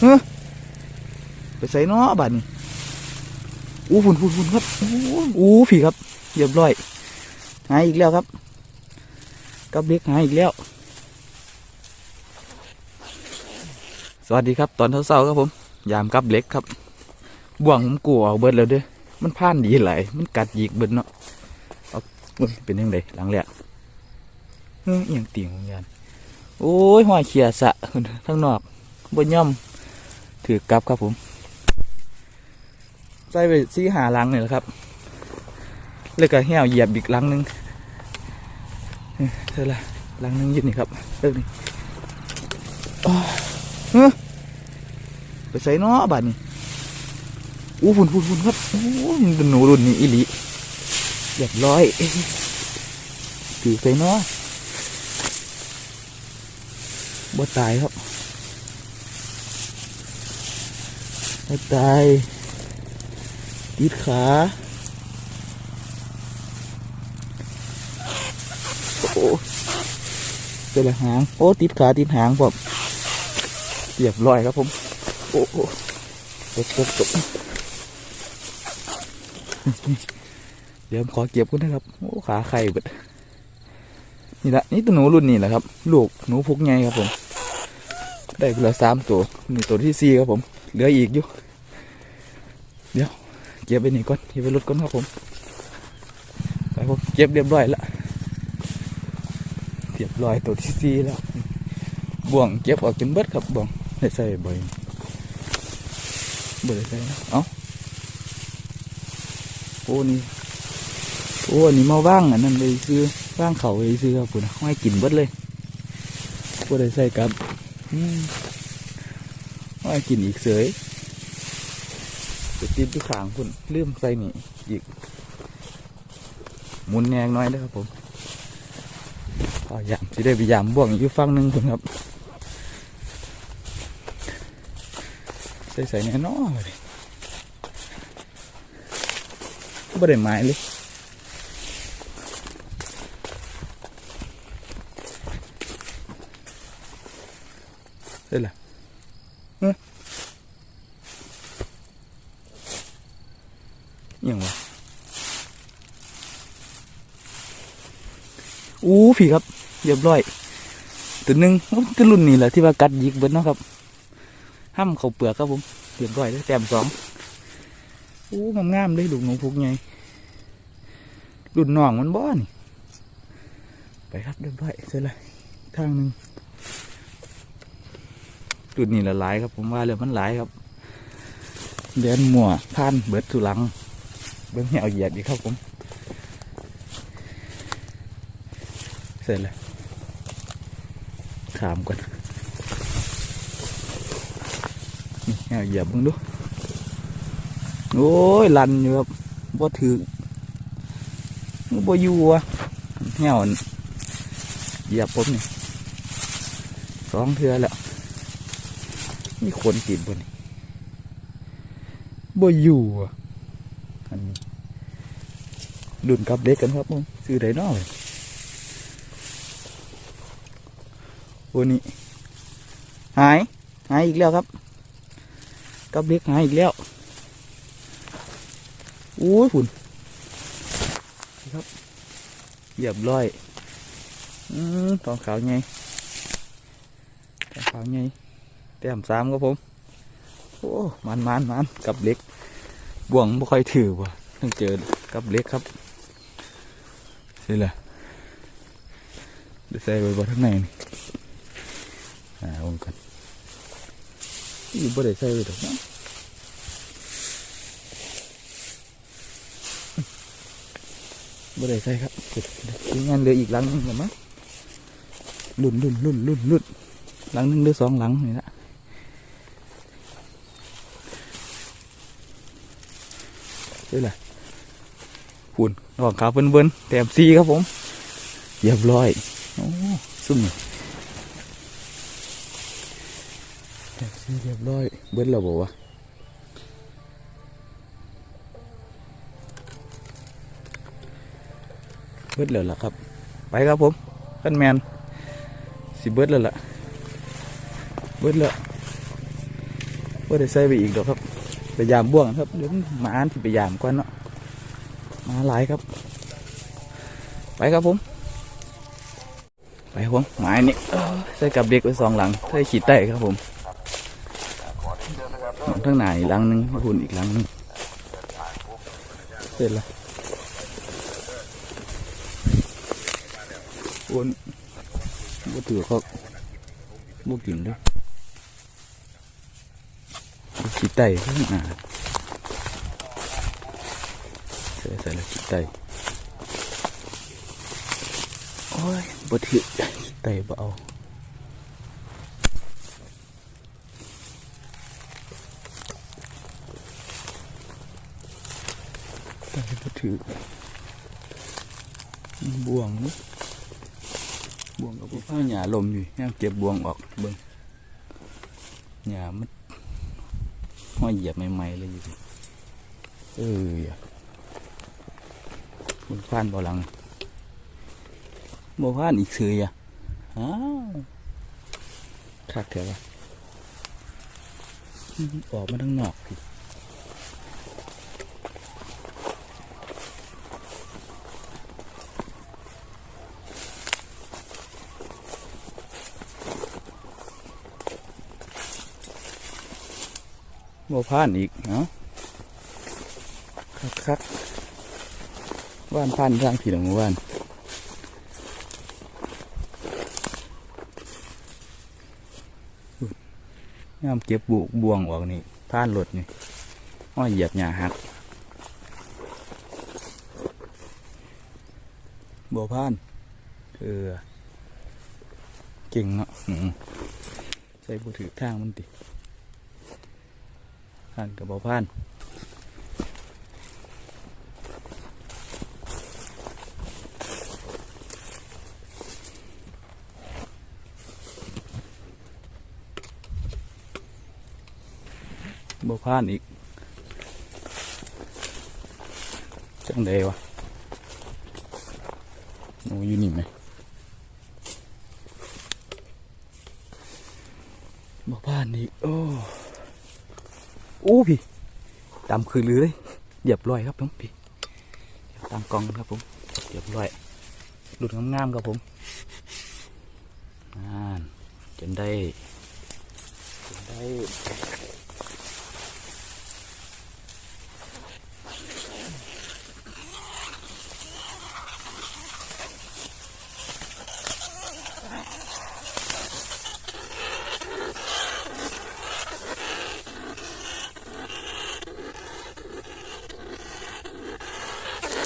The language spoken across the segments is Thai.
เฮ้ยไปใส่เนาะบ้านนี้อู้ฝุ่นฝุ่นฝุ่นครับอู้หูผีครับเรียบร้อยหายอีกแล้วครับกับเล็กหายอีกแล้ว สวัสดีครับ ตอนเช้าๆครับผม ยามกับเล็กครับบ่วงผมกลัวเอาเบิดแล้วเด้อมันพ่านดีไหลมันกัดหยีกเบิดเนาะเอาเป็นยังไงหลังแหลกเอหย่างเตียงของยานโอ้ยหอยเขียสะข้งนอกบนย่อม ถือกลับครับผม ใส่ไปซีหาลังเนี่ยแหละครับแล้วก็เหี่ยวเหยียบอีกลังหนึงเอ้ยเท่าไรลังหนึงยืนนี่ครับเลิกนี่อ้าวเฮ้ไปใส่นาะบ้านนี้อู้ฝุ่นฝุ่นฝุ่นครับโอ้ยมันเป็นหนูรุ่นนี้อีหลีเรียบร้อยถือใส่นาะบ่ตายครับ บ่ตายติดขาโอ้เป็นลหาง โอ้ ติดขา ติดหางผมเรียบร้อยครับผม โอ้โอ้ตกตกตกเดี๋ยวขอเก็บก่อนนะครับ โอ้ ขาไข่เบิดนี่ละนี่ตัวหนูรุ่นนี้แหละครับ ลูกหนูพุกไงครับผม ได้ไปแล้วสามตัว นี่ตัวที่สี่ครับผม เหลืออีกอยู่ เดี๋ยวเก็บไปนี่ก่อนเก็บไปรถก่อนครับผมไปผมเก็บเรียบร้อยแล้วเรียบร้อยตัวที่สี่แล้วบ่วงเก็บออกจนเบิดครับบ่วงได้ใส่บ่อยบ่ได้ใส่นะเอ้าโอ้นี่โอ้อันนี้มาว่างอันนั้นเลยซื้อว่างเขาเลยซื้อครับคุณให้กินเบิดเลยบ่ได้ใส่กับอืม ให้กินอีกเสยไปติดที่ขางคุณเลื่อมใส่นี่อีกหมุนแนงน้อยเด้อครับผมก็ยามสิได้ไปยามบ่วงอยู่ฝั่งหนึ่งคุณครับใส่ใส่แน่นอนเลยไม่ได้หมายเลยใส่ละ เฮ้ยยังวะอู้ผีครับเรียบร้อย ตัวหนึ่งตัวรุ่นนี้แหละที่ว่ากัดยิกเบิดเนาะครับ ห้ำเขาเปลือกครับผมเรียบร้อยแล้วแต้มสองโอ้งามๆเลยลูกหนูพุกไงรุ่นน้องมันบ่นี่ไปครับเรียบร้อยเสร็จเลยทางหนึ่ง รุ่นนี้ละหลายครับผมว่าเลยมันหลายครับเดินมัวผ่านเบิดทุลังเบิ้งเหวเหยียดอีครับผมเสร็จเลยถามก่อนนี่เอาเหยียบมึงดูโอ้ยลันอยู่ครับบ่ถือบ่อยู่วะเหี่ยวเหยียบผมนี่สองเทือแล้ว นี่ขนติดบนนี่บ่อยู่อะอันนี้ดุนกับเล็กกันครับผมซื้อได้น้อยโอ้นี่หาย หายอีกแล้วครับ กับเล็กหายอีกแล้วอู้ยฝุ่นครับเหยียบร้อยอืมทองขาวไงทองขาวไง แต้มสามครับผม โอ้มันมันมันกับเล็ก บ่วงไม่ค่อยถือว่ะต้องเจอกับเล็กครับนี่แหละเดี๋ยวใส่ไว้บนข้างในนี่อ่าวงกันอยู่บ่ได้ใส่ไว้ดอกนะบ่ได้ใส่ครับเก็บทีงานเหลืออีกหลังหนึงกันมั้งลุ่นลุ่นลุ่นลุ่นลุ่นหลังหนึงเหลือสองหลังนี่ละ นี่แหละหุ่นระหว่างขาเบิ้นเบิ้นแต้มซีครับผมเรียบร้อยโอ้ซุ่มแท็กซี่เรียบร้อยเบิ้ลเราบอกว่าเบิ้ลแล้วล่ะครับ ไปครับผมขั้นแมนสิเบิ้ลแล้วล่ะเบิ้ลแล้วว่าได้ใส่ไปอีกดอกครับ ไปยามบ่วงครับเดี๋ยวมาอันที่ไปยามก่อนเนาะมาหลายครับ ไปครับผม ไปครับผมหมายนี่เอ้อใส่กับเด็กไว้สองหลังใส่ขีดได้ครับผมทั้งหนาอีกหลังหนึงหุ่นอีกหลังหนึงเสร็จแล้วอุ่นบ่ถือเขาบ่กินเด้วย ขีดไตข้างหน้าใส่ใส่แล้วขีดไตโอ้ยบ่ถือไตบ่ ห้อยเก็บบ่วงอเหญ้ามันห้อยเหยียบใหม่ๆเลยอยู่ดิเอออย่ามันพานบ่หลังบ่ผ่านอีกเืยออะอ้าวคักแถวะอออกมาทางนอกพี่ บ่ผ่านอีกเนาะคักคักๆว่านผ่านทางผีหลังว่านย่ามเก็บบุบวงออกนี่ผ่านรถนี่อ้อยเหยียบหญ้าหักบ่ผ่านเออเก่งเนาะใส่บ่ถือทางมันติ ผ่านกับบ่ผ่านบ่ผ่านอีก จังไดวะหนูอยู่นี่ไหมบ่ผ่านอีก โอ้ อู้พี่ตามคือลือเลยเรียบลอยครับผมพี่ตามกองครับผมเรียบลอยหลุดงามๆครับผมอ่นจนได้จนได้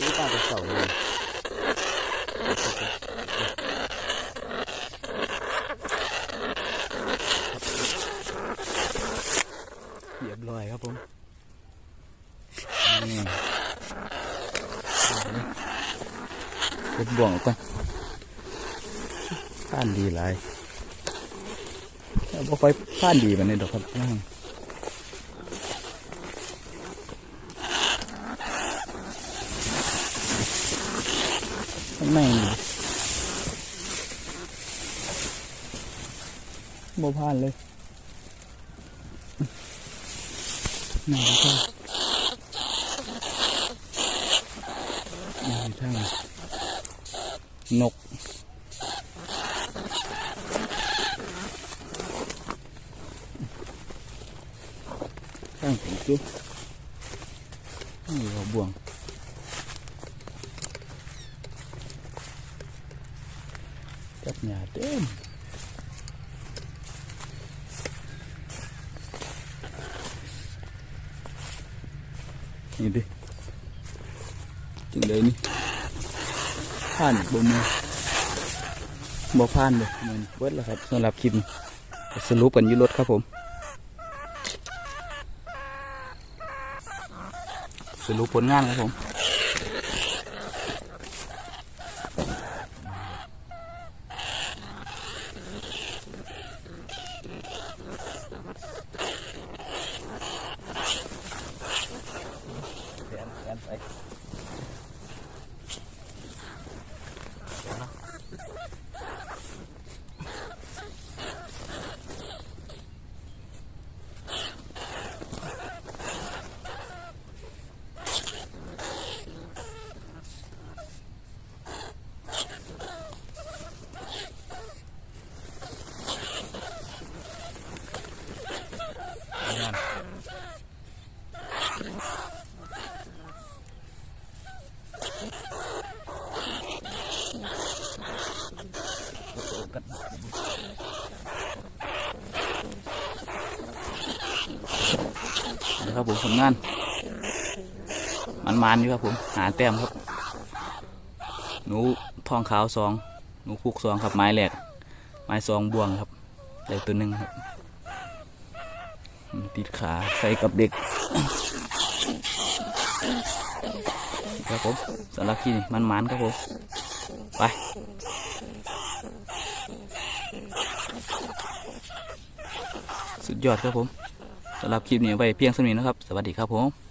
นี่ป้าจะเสาเลยเรียบร้อยครับผม นี่เก็บบ่วงก่อนผ่านดีหลายบ่ค่อยผ่านดีมันนี่ดอกครับย่างข้างในนี่บ่ผ่านเลยนี่ครับนี่ทาง นกข้างผมจุ๊บนี่หัวบ่วงจั ผ่านบ่มือบ่ผ่านเลยมันเบิดแล้วครับสำหรับคลิปสรุปกันยุรถครับผม สรุปผลงานครับผม น งาน นะครับผมผลงาน มันมันอยู่ครับผม หาแต้มครับ หนูทองขาวสอง หนูคุกสองครับ ไม้แหลก ไม้สองบ่วงครับได้ตัวหนึ่งครับ ติดขาใส่กับเด็กครับผมสำหรับที่นี่มันมันครับผม ไปสุดยอดครับผมสำหรับคลิปนี้ไว้เพียงเท่านี้นะครับ สวัสดีครับผม